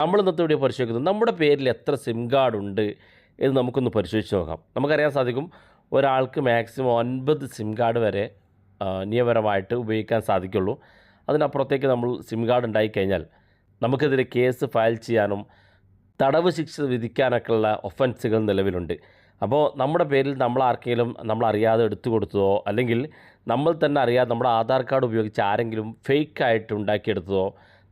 നമ്മൾ ഇന്നത്തെ വീഡിയോ പരിശോധിക്കുന്നത് നമ്മുടെ പേരിൽ എത്ര സിം കാർഡ് ഉണ്ട് എന്ന് നമുക്കൊന്ന് പരിശോധിച്ച് നോക്കാം. നമുക്കറിയാൻ സാധിക്കും ഒരാൾക്ക് മാക്സിമം ഒൻപത് സിം കാർഡ് വരെ നിയമപരമായിട്ട് ഉപയോഗിക്കാൻ സാധിക്കുള്ളൂ. അതിനപ്പുറത്തേക്ക് നമ്മൾ സിം കാർഡ് ഉണ്ടായിക്കഴിഞ്ഞാൽ നമുക്കെതിരെ കേസ് ഫയൽ ചെയ്യാനും തടവ് ശിക്ഷ വിധിക്കാനൊക്കെയുള്ള ഒഫൻസുകൾ നിലവിലുണ്ട്. അപ്പോൾ നമ്മുടെ പേരിൽ നമ്മൾ ആർക്കെങ്കിലും നമ്മൾ അറിയാതെ എടുത്തു കൊടുത്തതോ അല്ലെങ്കിൽ നമ്മൾ തന്നെ അറിയാതെ നമ്മുടെ ആധാർ കാർഡ് ഉപയോഗിച്ച് ആരെങ്കിലും ഫേക്ക് ആയിട്ട് ഉണ്ടാക്കിയെടുത്തതോ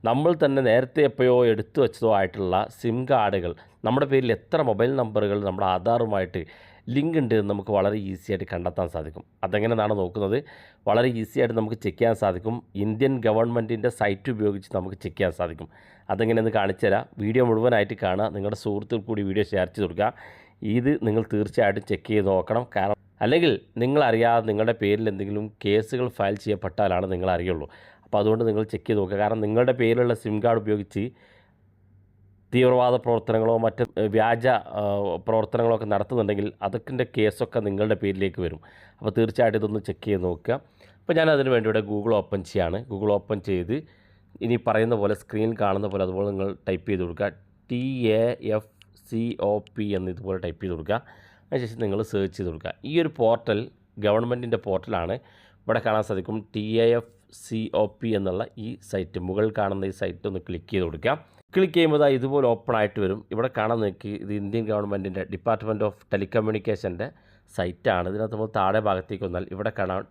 നമ്മൾ തന്നെ നേരത്തെ എപ്പോഴോ എടുത്തു വെച്ചതോ ആയിട്ടുള്ള സിം കാർഡുകൾ. നമ്മുടെ പേരിൽ എത്ര മൊബൈൽ നമ്പറുകൾ നമ്മുടെ ആധാറുമായിട്ട് ലിങ്ക് ഉണ്ട് എന്ന് നമുക്ക് വളരെ ഈസി ആയിട്ട് കണ്ടെത്താൻ സാധിക്കും. അതെങ്ങനെയാണ് നോക്കുന്നത്? വളരെ ഈസി ആയിട്ട് നമുക്ക് ചെക്ക് ചെയ്യാൻ സാധിക്കും. ഇന്ത്യൻ ഗവൺമെന്റിന്റെ സൈറ്റ് ഉപയോഗിച്ച് നമുക്ക് ചെക്ക് ചെയ്യാൻ സാധിക്കും. അതെങ്ങനെയെന്ന് കാണിച്ചു തരാം. വീഡിയോ മുഴുവനായിട്ട് കാണുക. നിങ്ങളുടെ സുഹൃത്തുക്കൾ കൂടി വീഡിയോ ഷെയർ ചെയ്ത് കൊടുക്കുക. ഇത് നിങ്ങൾ തീർച്ചയായിട്ടും ചെക്ക് ചെയ്ത് നോക്കണം. കാരണം അല്ലെങ്കിൽ നിങ്ങളറിയാതെ നിങ്ങളുടെ പേരിൽ എന്തെങ്കിലും കേസുകൾ ഫയൽ ചെയ്യപ്പെട്ടാലാണ് നിങ്ങൾ അറിയുള്ളൂ അപ്പോൾ അതുകൊണ്ട് നിങ്ങൾ ചെക്ക് ചെയ്ത് നോക്കുക. കാരണം നിങ്ങളുടെ പേരിലുള്ള സിം കാർഡ് ഉപയോഗിച്ച് തീവ്രവാദ പ്രവർത്തനങ്ങളോ മറ്റ് വ്യാജ പ്രവർത്തനങ്ങളോ ഒക്കെ നടത്തുന്നുണ്ടെങ്കിൽ അതൊക്കെ കേസൊക്കെ നിങ്ങളുടെ പേരിലേക്ക് വരും. അപ്പോൾ തീർച്ചയായിട്ടും ഇതൊന്ന് ചെക്ക് ചെയ്ത് നോക്കുക. അപ്പോൾ ഞാൻ അതിന് വേണ്ടി ഇവിടെ ഗൂഗിൾ ഓപ്പൺ ചെയ്യാണ്. ഗൂഗിൾ ഓപ്പൺ ചെയ്ത് ഇനി പറയുന്ന പോലെ സ്ക്രീനിൽ കാണുന്ന പോലെ അതുപോലെ നിങ്ങൾ ടൈപ്പ് ചെയ്ത് കൊടുക്കുക. T A F C O P എന്ന് ഇതുപോലെ ടൈപ്പ് ചെയ്ത് കൊടുക്കുക. അതിനുശേഷം നിങ്ങൾ സെർച്ച് ചെയ്ത് കൊടുക്കുക. ഈ ഒരു പോർട്ടൽ ഗവൺമെന്റിന്റെ പോർട്ടലാണ് ഇവിടെ കാണാൻ സാധിക്കും T A F C O P എന്നുള്ള ഈ സൈറ്റ് മുകളിൽ കാണുന്ന ഈ സൈറ്റ് ഒന്ന് ക്ലിക്ക് ചെയ്ത് കൊടുക്കാം. ക്ലിക്ക് ചെയ്യുമ്പോൾ ഇതുപോലെ ഓപ്പൺ ആയിട്ട് വരും. ഇവിടെ കാണാൻ നോക്കി ഇത് ഇന്ത്യൻ ഗവൺമെന്റിന്റെ ഡിപ്പാർട്ട്മെന്റ് ഓഫ് ടെലികമ്മ്യൂണിക്കേഷന്റെ സൈറ്റാണ്. ഇതിനകത്ത് നമ്മൾ താഴെ ഭാഗത്തേക്ക് വന്നാൽ ഇവിടെ കാണാൻ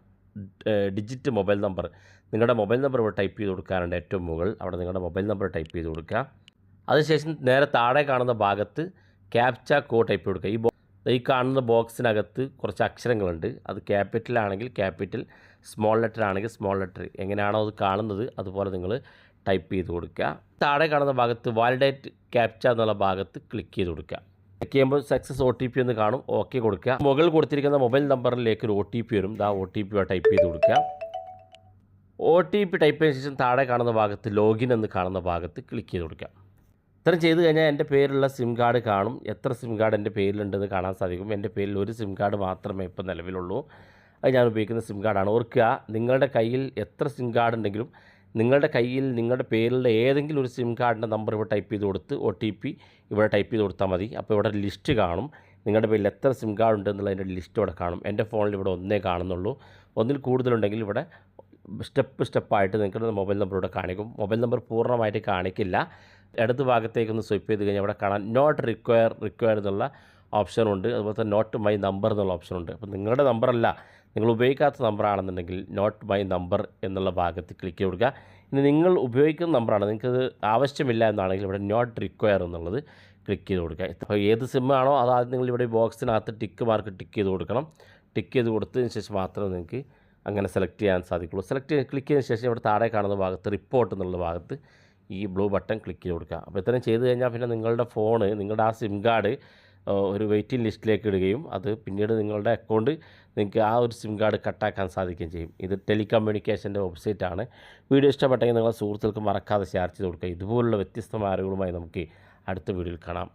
ഡിജിറ്റ് മൊബൈൽ നമ്പർ നിങ്ങളുടെ മൊബൈൽ നമ്പർ ഇവിടെ ടൈപ്പ് ചെയ്ത് കൊടുക്കാറുണ്ട് ഏറ്റവും മുകൾ. അവിടെ നിങ്ങളുടെ മൊബൈൽ നമ്പർ ടൈപ്പ് ചെയ്ത് കൊടുക്കുക. അതിനുശേഷം നേരെ താഴെ കാണുന്ന ഭാഗത്ത് ക്യാപ്ച കോ ടൈപ്പ് കൊടുക്കുക. ഈ ഈ കാണുന്ന ബോക്സിനകത്ത് കുറച്ച് അക്ഷരങ്ങളുണ്ട്. അത് ക്യാപിറ്റലാണെങ്കിൽ ക്യാപിറ്റൽ സ്മോൾ ലെറ്റർ ആണെങ്കിൽ സ്മോൾ ലെറ്റർ. എങ്ങനെയാണോ അത് കാണുന്നത് അതുപോലെ നിങ്ങൾ ടൈപ്പ് ചെയ്ത് കൊടുക്കുക. താഴെ കാണുന്ന ഭാഗത്ത് വാലിഡേറ്റ് ക്യാപ്ച എന്നുള്ള ഭാഗത്ത് ക്ലിക്ക് ചെയ്ത് കൊടുക്കുക. ക്ലിക്ക് ചെയ്യുമ്പോൾ സക്സസ് ഒ ടി പി എന്ന് കാണും. ഓക്കെ കൊടുക്കുക. മുകളിൽ കൊടുത്തിരിക്കുന്ന മൊബൈൽ നമ്പറിലേക്ക് ഒരു ഒ ടി പി വരും. ആ ഒ ടി പി ടൈപ്പ് ചെയ്ത് കൊടുക്കുക. ഒ ടി പി ടൈപ്പ് ചെയ്ത ശേഷം താഴെ കാണുന്ന ഭാഗത്ത് ലോഗിൻ എന്ന് കാണുന്ന ഭാഗത്ത് ക്ലിക്ക് ചെയ്ത് കൊടുക്കുക. ഇത്രയും ചെയ്ത് കഴിഞ്ഞാൽ എന്റെ പേരിലുള്ള സിം കാർഡ് കാണും. എത്ര സിം കാർഡ് എന്റെ പേരിലുണ്ടെന്ന് കാണാൻ സാധിക്കും. എന്റെ പേരിൽ ഒരു സിം കാർഡ് മാത്രമേ ഇപ്പോൾ നിലവിലുള്ളൂ. അത് ഞാൻ ഉപയോഗിക്കുന്ന സിം കാർഡാണ് ഓർക്കുക നിങ്ങളുടെ കയ്യിൽ എത്ര സിം കാർഡ് ഉണ്ടെങ്കിലും നിങ്ങളുടെ കയ്യിൽ നിങ്ങളുടെ പേരിലുള്ള ഏതെങ്കിലും ഒരു സിം കാർഡിന്റെ നമ്പർ ഇവിടെ ടൈപ്പ് ചെയ്ത് കൊടുത്ത് ഒ ടി പി ഇവിടെ ടൈപ്പ് ചെയ്ത് കൊടുത്താൽ മതി. അപ്പോൾ ഇവിടെ ലിസ്റ്റ് കാണും. നിങ്ങളുടെ പേരിൽ എത്ര സിം കാർഡ് ഉണ്ട് എന്നുള്ളതിന്റെ ലിസ്റ്റ് ഇവിടെ കാണും. എന്റെ ഫോണിൽ ഇവിടെ ഒന്നേ കാണുന്നുള്ളൂ. ഒന്നിൽ കൂടുതലുണ്ടെങ്കിൽ ഇവിടെ സ്റ്റെപ്പ് സ്റ്റെപ്പായിട്ട് നിങ്ങൾക്ക് മൊബൈൽ നമ്പർ ഇവിടെ കാണിക്കും. മൊബൈൽ നമ്പർ പൂർണമായിട്ട് കാണിക്കില്ല. ഇടത് ഭാഗത്തേക്കൊന്ന് സ്വൈപ്പ് ചെയ്ത് കഴിഞ്ഞാൽ അവിടെ കാണാൻ നോട്ട് റിക്വയർ റിക്വയർ എന്നുള്ള ഓപ്ഷനുണ്ട് അതുപോലെ തന്നെ നോട്ട് മൈ നമ്പർ എന്നുള്ള ഓപ്ഷനുണ്ട് അപ്പോൾ നിങ്ങളുടെ നമ്പറല്ല നിങ്ങൾ ഉപയോഗിക്കാത്ത നമ്പറാണെന്നുണ്ടെങ്കിൽ നോട്ട് മൈ നമ്പർ എന്നുള്ള ഭാഗത്ത് ക്ലിക്ക് കൊടുക്കുക. ഇനി നിങ്ങൾ ഉപയോഗിക്കുന്ന നമ്പറാണ് നിങ്ങൾക്കത് ആവശ്യമില്ല എന്നാണെങ്കിൽ ഇവിടെ നോട്ട് റിക്വയർ എന്നുള്ളത് ക്ലിക്ക് ചെയ്ത് കൊടുക്കുക. അപ്പോൾ ഏത് സിമ്മാണോ അത് ആദ്യം നിങ്ങൾ ഇവിടെ ബോക്സിനകത്ത് ടിക്ക് മാർക്ക് ടിക്ക് ചെയ്ത് കൊടുക്കണം. ടിക്ക് ചെയ്ത് കൊടുത്തതിന് ശേഷം മാത്രമേ നിങ്ങൾക്ക് അങ്ങനെ സെലക്ട് ചെയ്യാൻ സാധിക്കുള്ളൂ. സെലക്ട് ചെയ്ത് ക്ലിക്ക് ചെയ്തതിന് ശേഷം ഇവിടെ താഴെ കാണുന്ന ഭാഗത്ത് റിപ്പോർട്ട് എന്നുള്ള ഭാഗത്ത് ഈ ബ്ലൂ ബട്ടൺ ക്ലിക്ക് ചെയ്ത് കൊടുക്കുക. അപ്പോൾ ഇത്രയും ചെയ്ത് കഴിഞ്ഞാൽ പിന്നെ നിങ്ങളുടെ ഫോണ് നിങ്ങളുടെ ആ സിം കാർഡ് ഒരു വെയിറ്റിംഗ് ലിസ്റ്റിലേക്ക് ഇടുകയും അത് പിന്നീട് നിങ്ങളുടെ അക്കൗണ്ട് നിങ്ങൾക്ക് ആ ഒരു സിം കാർഡ് കട്ടാക്കാൻ സാധിക്കുകയും ചെയ്യും. ഇത് ടെലികമ്മ്യൂണിക്കേഷന്റെ വെബ്സൈറ്റാണ് വീഡിയോ ഇഷ്ടപ്പെട്ടെങ്കിൽ നിങ്ങളുടെ സുഹൃത്തുക്കൾക്ക് മറക്കാതെ ഷെയർ ചെയ്ത് കൊടുക്കുക. ഇതുപോലുള്ള വ്യത്യസ്തമായ അറിവുകളുമായി നമുക്ക് അടുത്ത വീഡിയോയിൽ കാണാം.